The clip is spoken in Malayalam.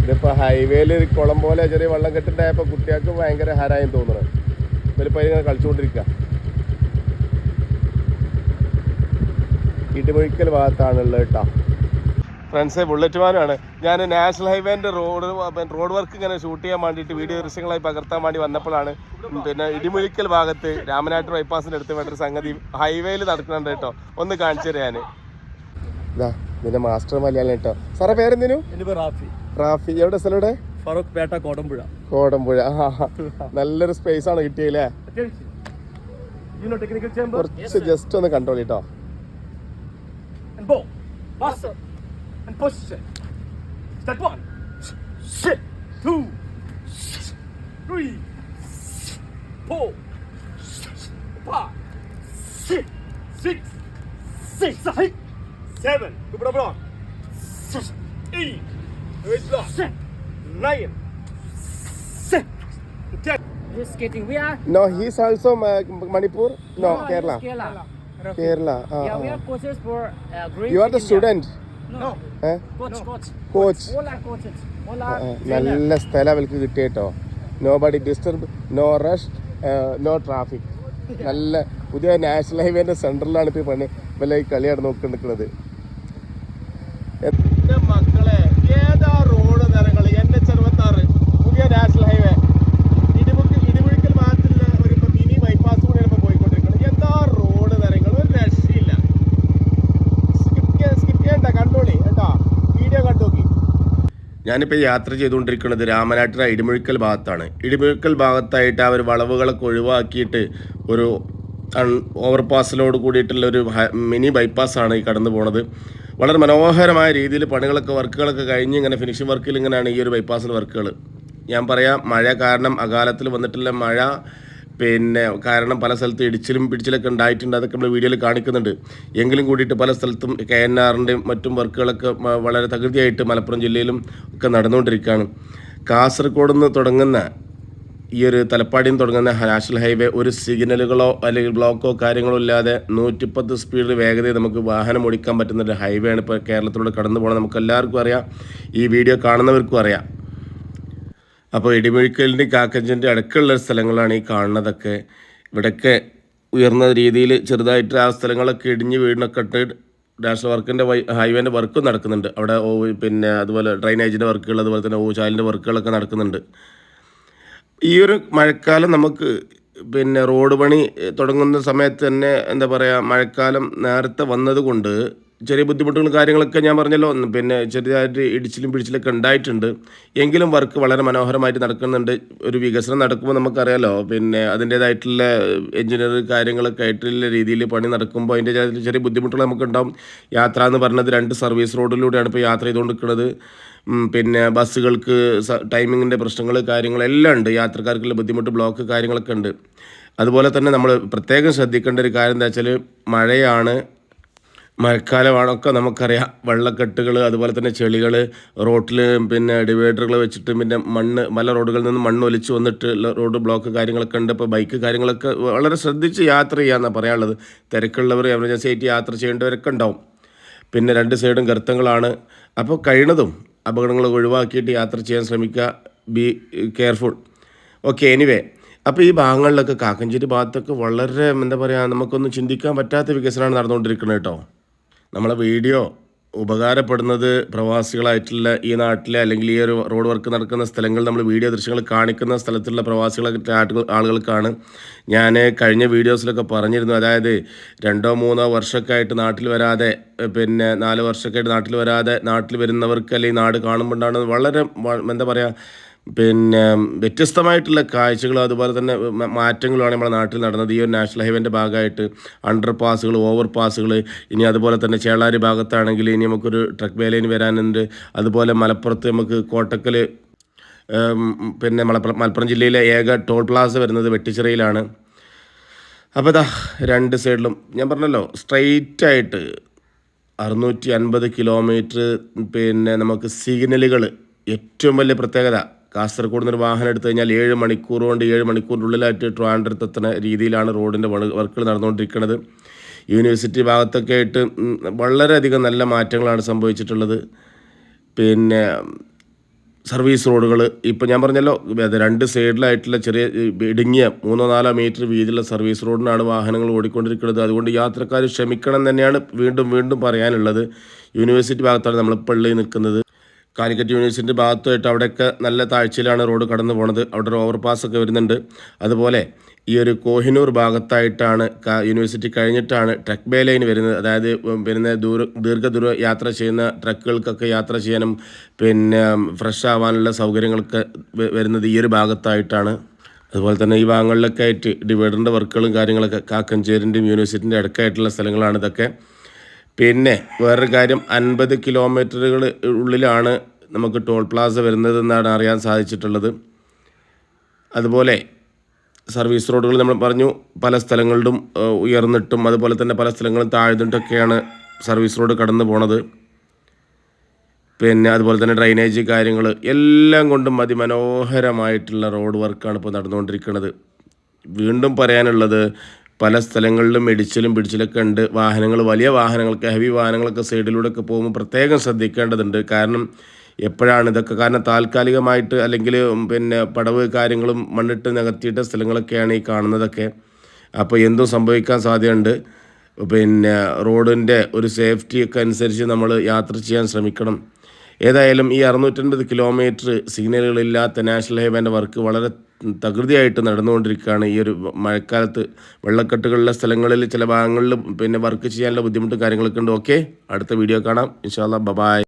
ഇതിപ്പോൾ ഹൈവേയിൽ കുളം പോലെ ചെറിയ വെള്ളം കെട്ടുണ്ടായപ്പോൾ കുട്ടികൾക്ക് ഭയങ്കര ഹരായും തോന്നുന്നത് ഇവരിപ്പോൾ ഇങ്ങനെ കളിച്ചുകൊണ്ടിരിക്കുക ഇടിമൊഴിക്കൽ ഭാഗത്താണുള്ളത് കേട്ടോ. ഫ്രണ്ട്സെ ബുള്ളറ്റ് വാനാണ് ഞാൻ നാഷണൽ ഹൈവേന്റെ റോഡ് റോഡ് വർക്ക് ഇങ്ങനെ ഷൂട്ട് ചെയ്യാൻ വേണ്ടിയിട്ട് വീഡിയോ ദൃശ്യങ്ങളായി പകർത്താൻ വേണ്ടി വന്നപ്പോഴാണ് പിന്നെ ഇടിമുഴിക്കൽ ഭാഗത്ത് രാമനാട്ട് ബൈപ്പാസിന്റെ അടുത്ത് വേണ്ട ഒരു സംഗതി ഹൈവേയിൽ നടക്കുന്നുണ്ട് കേട്ടോ. ഒന്ന് കാണിച്ചു തരാം ഞാൻ ഇതിന്റെ മാസ്റ്റർ മലയാളം കേട്ടോ സാറേ പേരെന്തിനു റാഫി റാഫി എവിടെ സ്ഥലം ഇവിടെ ഫറൂഖ് പേട്ട കോടമ്പുഴ കോടമ്പുഴ. നല്ലൊരു സ്പേസ് ആണ് കിട്ടിയല്ലേ കുറച്ച് ജസ്റ്റ് ഒന്ന് കണ്ട്രോൾ കേട്ടോ and bow. Faster. And position. Step one. Shit. Two. Three. Four. Five. Six. Six. Six. Six. Seven. Good block. Eight. Eight block. Nine. Ten. Ten. This skating, we are No, he's also Ma- Manipur. no, Kerala. Kerala. Kerala. Uh, Yeah, we are coaches for uh, green. You are the India. student. No, Eh? coach, coach. Coach. All are coaches. All are. നല്ല സ്ഥലം കിട്ടിയ കേട്ടോ nobody disturb no rush no traffic നല്ല പുതിയ നാഷണൽ ഹൈവേന്റെ സെൻട്രലാണ് ഇപ്പോൾ പണി വല്ല ഈ കളിയാണ് നോക്കി നിൽക്കുന്നത് എന്റെ മക്കളെ ഏതാ റോഡ് നിറങ്ങൾ എച്ച് അറുപത്താറ് പുതിയ നാഷണൽ ഹൈവേ ഒരു ഇപ്പൊ മിനി ബൈപ്പാസ് കൂടെയാണ് ഇപ്പൊ പോയിക്കൊണ്ടിരിക്കുന്നത് എന്താ റോഡ് കണ്ടോളി വീഡിയോ ഞാനിപ്പോൾ യാത്ര ചെയ്തുകൊണ്ടിരിക്കുന്നത് രാമനാട്ടിര ഇടിമുഴിക്കൽ ഭാഗത്താണ്. ഇടിമുഴിക്കൽ ഭാഗത്തായിട്ട് അവർ വളവുകളൊക്കെ ഒഴിവാക്കിയിട്ട് ഒരു ഓവർപാസിലോട് കൂടിയിട്ടുള്ള ഒരു മിനി ബൈപ്പാസ് ആണ് ഈ കടന്നു പോണത് വളരെ മനോഹരമായ രീതിയിൽ പണികളൊക്കെ വർക്കുകളൊക്കെ കഴിഞ്ഞ് ഇങ്ങനെ ഫിനിഷിംഗ് വർക്കിൽ ഇങ്ങനെയാണ് ഈ ഒരു ബൈപ്പാസിൽ വർക്കുകൾ ഞാൻ പറയാം മഴ കാരണം അകാലത്തിൽ വന്നിട്ടുള്ള മഴ പിന്നെ കാരണം പല സ്ഥലത്ത് ഇടിച്ചിലും പിടിച്ചിലൊക്കെ ഉണ്ടായിട്ടുണ്ട്. അതൊക്കെ നമ്മൾ വീഡിയോയിൽ കാണിക്കുന്നുണ്ട്. എങ്കിലും കൂടിയിട്ട് പല സ്ഥലത്തും കെ എൻ ആറിന്റെയും മറ്റും വർക്കുകളൊക്കെ വളരെ തകൃതിയായിട്ട് മലപ്പുറം ജില്ലയിലും ഒക്കെ നടന്നുകൊണ്ടിരിക്കുകയാണ് കാസർഗോഡ് നിന്ന് തുടങ്ങുന്ന ഈ ഒരു തലപ്പാടിയിൽ നിന്ന് തുടങ്ങുന്ന നാഷണൽ ഹൈവേ ഒരു സിഗ്നലുകളോ അല്ലെങ്കിൽ ബ്ലോക്കോ കാര്യങ്ങളോ ഇല്ലാതെ നൂറ്റിപ്പത്ത് സ്പീഡിൽ വേഗതയിൽ നമുക്ക് വാഹനം ഓടിക്കാൻ പറ്റുന്ന ഒരു ഹൈവേ ആണ് ഇപ്പോൾ കേരളത്തിലൂടെ കടന്നു പോകുന്നത് നമുക്ക് എല്ലാവർക്കും അറിയാം. ഈ വീഡിയോ കാണുന്നവർക്കും അറിയാം. അപ്പോൾ ഇടിമുഴിക്കലിന്റെ കാക്കഞ്ചിന്റെ അടുക്കുള്ള സ്ഥലങ്ങളാണ് ഈ കാണുന്നതൊക്കെ. ഇവിടെയൊക്കെ ഉയർന്ന രീതിയിൽ ചെറുതായിട്ട് ആ സ്ഥലങ്ങളൊക്കെ ഇടിഞ്ഞ് വീടിനൊക്കെ ഇട്ട് നാഷണൽ വർക്കിന്റെ ഹൈവേന്റെ വർക്കും നടക്കുന്നുണ്ട്. അവിടെ പിന്നെ അതുപോലെ ഡ്രൈനേജിന്റെ വർക്കുകൾ അതുപോലെ തന്നെ ഓ ചാലിന്റെ വർക്കുകളൊക്കെ നടക്കുന്നുണ്ട്. ഈ ഒരു മഴക്കാലം നമുക്ക് പിന്നെ റോഡ് പണി തുടങ്ങുന്ന സമയത്ത് തന്നെ എന്താ പറയുക മഴക്കാലം നേരത്തെ വന്നതുകൊണ്ട് ചെറിയ ബുദ്ധിമുട്ടുകളും കാര്യങ്ങളൊക്കെ ഞാൻ പറഞ്ഞല്ലോ. പിന്നെ ചെറിയതായിട്ട് ഇടിച്ചിലും പിടിച്ചിലൊക്കെ ഉണ്ടായിട്ടുണ്ട്. എങ്കിലും വർക്ക് വളരെ മനോഹരമായിട്ട് നടക്കുന്നുണ്ട്. ഒരു വികസനം നടക്കുമ്പോൾ നമുക്കറിയാലോ. പിന്നെ അതിന്റേതായിട്ടുള്ള എഞ്ചിനീയർ കാര്യങ്ങളൊക്കെ ആയിട്ടുള്ള രീതിയിൽ പണി നടക്കുമ്പോൾ അതിന്റെ ചെറിയ ബുദ്ധിമുട്ടുകൾ നമുക്കുണ്ടാവും. യാത്ര എന്ന് പറഞ്ഞത് രണ്ട് സർവീസ് റോഡിലൂടെയാണ് ഇപ്പോൾ യാത്ര ചെയ്തുകൊണ്ടിരിക്കുന്നത്. ഉം, പിന്നെ ബസ്സുകൾക്ക് ടൈമിങ്ങിന്റെ പ്രശ്നങ്ങൾ കാര്യങ്ങളെല്ലാം ഉണ്ട്. യാത്രക്കാർക്കുള്ള ബുദ്ധിമുട്ട് ബ്ലോക്ക് കാര്യങ്ങളൊക്കെ ഉണ്ട്. അതുപോലെ തന്നെ നമ്മൾ പ്രത്യേകം ശ്രദ്ധിക്കേണ്ട ഒരു കാര്യം എന്താ വെച്ചാൽ മഴയാണ്. മഴക്കാലമാണൊക്കെ നമുക്കറിയാം. വെള്ളക്കെട്ടുകൾ അതുപോലെ തന്നെ ചെളികൾ റോട്ടിൽ പിന്നെ ഡിവൈഡറുകൾ വെച്ചിട്ട് പിന്നെ മണ്ണ് മല റോഡുകളിൽ നിന്ന് മണ്ണ് ഒലിച്ച് വന്നിട്ട് റോഡ് ബ്ലോക്ക് കാര്യങ്ങളൊക്കെ ഉണ്ട്. ഇപ്പോൾ ബൈക്ക് കാര്യങ്ങളൊക്കെ വളരെ ശ്രദ്ധിച്ച് യാത്ര ചെയ്യാമെന്നാണ് പറയാനുള്ളത്. തിരക്കുള്ളവർ എമർജൻസി ആയിട്ട് യാത്ര ചെയ്യേണ്ടവരൊക്കെ ഉണ്ടാവും. പിന്നെ രണ്ട് സൈഡും ഗർത്തങ്ങളാണ്. അപ്പോൾ കഴിയണതും അപകടങ്ങൾ ഒഴിവാക്കിയിട്ട് യാത്ര ചെയ്യാൻ ശ്രമിക്കുക. Be careful. Okay anyway. അപ്പോൾ ഈ ഭാഗങ്ങളിലൊക്കെ കാക്കഞ്ചേരി ഭാഗത്തൊക്കെ വളരെ എന്താ പറയുക നമുക്കൊന്നും ചിന്തിക്കാൻ പറ്റാത്ത വികസനമാണ് നടന്നുകൊണ്ടിരിക്കുന്നത് കേട്ടോ. നമ്മളെ വീഡിയോ ഉപകാരപ്പെടുന്നത് പ്രവാസികളായിട്ടുള്ള ഈ നാട്ടിലെ അല്ലെങ്കിൽ ഈ ഒരു റോഡ് വർക്ക് നടക്കുന്ന സ്ഥലങ്ങൾ നമ്മൾ വീഡിയോ ദൃശ്യങ്ങൾ കാണിക്കുന്ന സ്ഥലത്തുള്ള പ്രവാസികളായിട്ട് ആളുകൾക്കാണ്. ഞാൻ കഴിഞ്ഞ വീഡിയോസിലൊക്കെ പറഞ്ഞിരുന്നു. അതായത് രണ്ടോ മൂന്നോ വർഷമൊക്കെ ആയിട്ട് നാട്ടിൽ വരാതെ പിന്നെ നാല് വർഷമൊക്കെ ആയിട്ട് നാട്ടിൽ വരാതെ നാട്ടിൽ വരുന്നവർക്ക് അല്ലെങ്കിൽ നാട് കാണുമ്പോഴാണ് വളരെ എന്താ പറയുക പിന്നെ വ്യത്യസ്തമായിട്ടുള്ള കാഴ്ചകളും അതുപോലെ തന്നെ മാറ്റങ്ങളുമാണ് നമ്മുടെ നാട്ടിൽ നടന്നത്. ഈ ഒരു നാഷണൽ ഹൈവേന്റെ ഭാഗമായിട്ട് അണ്ടർ പാസുകൾ ഓവർ പാസുകൾ ഇനി അതുപോലെ തന്നെ ചേളാരി ഭാഗത്താണെങ്കിൽ ഇനി നമുക്കൊരു ട്രക്ക് വേലയിൽ വരാനുണ്ട്. അതുപോലെ മലപ്പുറത്ത് നമുക്ക് കോട്ടക്കൽ പിന്നെ മലപ്പുറം മലപ്പുറം ജില്ലയിലെ ഏക ടോൾ പ്ലാസ വരുന്നത് വെട്ടിച്ചിറയിലാണ്. അപ്പോൾ ഇതാ രണ്ട് സൈഡിലും ഞാൻ പറഞ്ഞല്ലോ സ്ട്രെയിറ്റ് ആയിട്ട് അറുന്നൂറ്റി അൻപത് കിലോമീറ്റർ പിന്നെ നമുക്ക് സിഗ്നലുകൾ ഏറ്റവും വലിയ പ്രത്യേകത കാസർഗോഡ് നിന്ന് ഒരു വാഹനം എടുത്തു കഴിഞ്ഞാൽ ഏഴ് മണിക്കൂർ കൊണ്ട് ഏഴ് മണിക്കൂറിനുള്ളിലായിട്ട് ട്രിവാൻഡ്രത്ത് എത്തുന്ന രീതിയിലാണ് റോഡിന്റെ വർക്കുകൾ നടന്നുകൊണ്ടിരിക്കുന്നത്. യൂണിവേഴ്സിറ്റി ഭാഗത്തൊക്കെ ആയിട്ട് വളരെയധികം നല്ല മാറ്റങ്ങളാണ് സംഭവിച്ചിട്ടുള്ളത്. പിന്നെ സർവീസ് റോഡുകൾ ഇപ്പോൾ ഞാൻ പറഞ്ഞല്ലോ രണ്ട് സൈഡിലായിട്ടുള്ള ചെറിയ ഇടുങ്ങിയ മൂന്നോ നാലോ മീറ്റർ വീതിയുള്ള സർവീസ് റോഡിനാണ് വാഹനങ്ങൾ ഓടിക്കൊണ്ടിരിക്കുന്നത്. അതുകൊണ്ട് യാത്രക്കാർ ക്ഷമിക്കണം തന്നെയാണ് വീണ്ടും വീണ്ടും പറയാനുള്ളത്. യൂണിവേഴ്സിറ്റി ഭാഗത്താണ് നമ്മൾ പള്ളി നിൽക്കുന്നത്. കാലിക്കറ്റ് യൂണിവേഴ്സിറ്റി ഭാഗത്തായിട്ട് അവിടെയൊക്കെ നല്ല താഴ്ചയിലാണ് റോഡ് കടന്നു പോണത്. അവിടെ ഒരു ഓവർപാസ് ഒക്കെ വരുന്നുണ്ട്. അതുപോലെ ഈ ഒരു കോഹിനൂർ ഭാഗത്തായിട്ടാണ് യൂണിവേഴ്സിറ്റി കഴിഞ്ഞിട്ടാണ് ട്രക്ക് ബേ ലൈൻ വരുന്നത്. അതായത് പിന്നെ ദൂര ദീർഘദൂര യാത്ര ചെയ്യുന്ന ട്രക്കുകൾക്കൊക്കെ യാത്ര ചെയ്യാനും പിന്നെ ഫ്രഷ് ആവാനുള്ള സൗകര്യങ്ങളൊക്കെ വരുന്നത് ഈ ഒരു ഭാഗത്തായിട്ടാണ്. അതുപോലെ തന്നെ ഈ ഭാഗങ്ങളിലൊക്കെ ആയിട്ട് ഡിവൈഡറിന്റെ വർക്കുകളും കാര്യങ്ങളൊക്കെ കാക്കഞ്ചേരിന്റെയും യൂണിവേഴ്സിറ്റിന്റെ അടുക്കായിട്ടുള്ള സ്ഥലങ്ങളാണ് ഇതൊക്കെ. പിന്നെ വേറൊരു കാര്യം അൻപത് കിലോമീറ്ററുകൾ ഉള്ളിലാണ് നമുക്ക് ടോൾ പ്ലാസ വരുന്നതെന്നാണ് അറിയാൻ സാധിച്ചിട്ടുള്ളത്. അതുപോലെ സർവീസ് റോഡുകൾ നമ്മൾ പറഞ്ഞു പല സ്ഥലങ്ങളിലും ഉയർന്നിട്ടും അതുപോലെ തന്നെ പല സ്ഥലങ്ങളും താഴ്ന്നിട്ടൊക്കെയാണ് സർവീസ് റോഡ് കടന്നു പോണത്. പിന്നെ അതുപോലെ തന്നെ ഡ്രൈനേജ് കാര്യങ്ങൾ എല്ലാം കൊണ്ടും അതിമനോഹരമായിട്ടുള്ള റോഡ് വർക്കാണ് ഇപ്പോൾ നടന്നുകൊണ്ടിരിക്കുന്നത് വീണ്ടും പറയാനുള്ളത് പല സ്ഥലങ്ങളിലും ഇടിച്ചിലും പിടിച്ചിലൊക്കെ ഉണ്ട്. വാഹനങ്ങൾ വലിയ വാഹനങ്ങളൊക്കെ ഹെവി വാഹനങ്ങളൊക്കെ സൈഡിലൂടെ ഒക്കെ പോകുമ്പോൾ പ്രത്യേകം ശ്രദ്ധിക്കേണ്ടതുണ്ട്. കാരണം എപ്പോഴാണ് ഇതൊക്കെ? കാരണം താൽക്കാലികമായിട്ട് അല്ലെങ്കിൽ പിന്നെ പടവ് കാര്യങ്ങളും മണ്ണിട്ട് നികത്തിയിട്ട സ്ഥലങ്ങളൊക്കെയാണ് ഈ കാണുന്നതൊക്കെ. അപ്പോൾ എന്തും സംഭവിക്കാൻ സാധ്യതയുണ്ട്. പിന്നെ റോഡിന്റെ ഒരു സേഫ്റ്റി ഒക്കെ അനുസരിച്ച് നമ്മൾ യാത്ര ചെയ്യാൻ ശ്രമിക്കണം. ഏതായാലും ഈ അറുന്നൂറ്റൻപത് കിലോമീറ്റർ സിഗ്നലുകളില്ലാത്ത നാഷണൽ ഹൈവേന്റെ വർക്ക് വളരെ തകൃതിയായിട്ട് നടന്നുകൊണ്ടിരിക്കുകയാണ് ഈ ഒരു മഴക്കാലത്ത്. വെള്ളക്കെട്ടുകളുള്ള സ്ഥലങ്ങളിൽ ചില ഭാഗങ്ങളിൽ പിന്നെ വർക്ക് ചെയ്യാനുള്ള ബുദ്ധിമുട്ടും കാര്യങ്ങളൊക്കെ ഉണ്ട്. ഓക്കെ അടുത്ത വീഡിയോ കാണാം. ഇൻഷാല്ല ബബായ്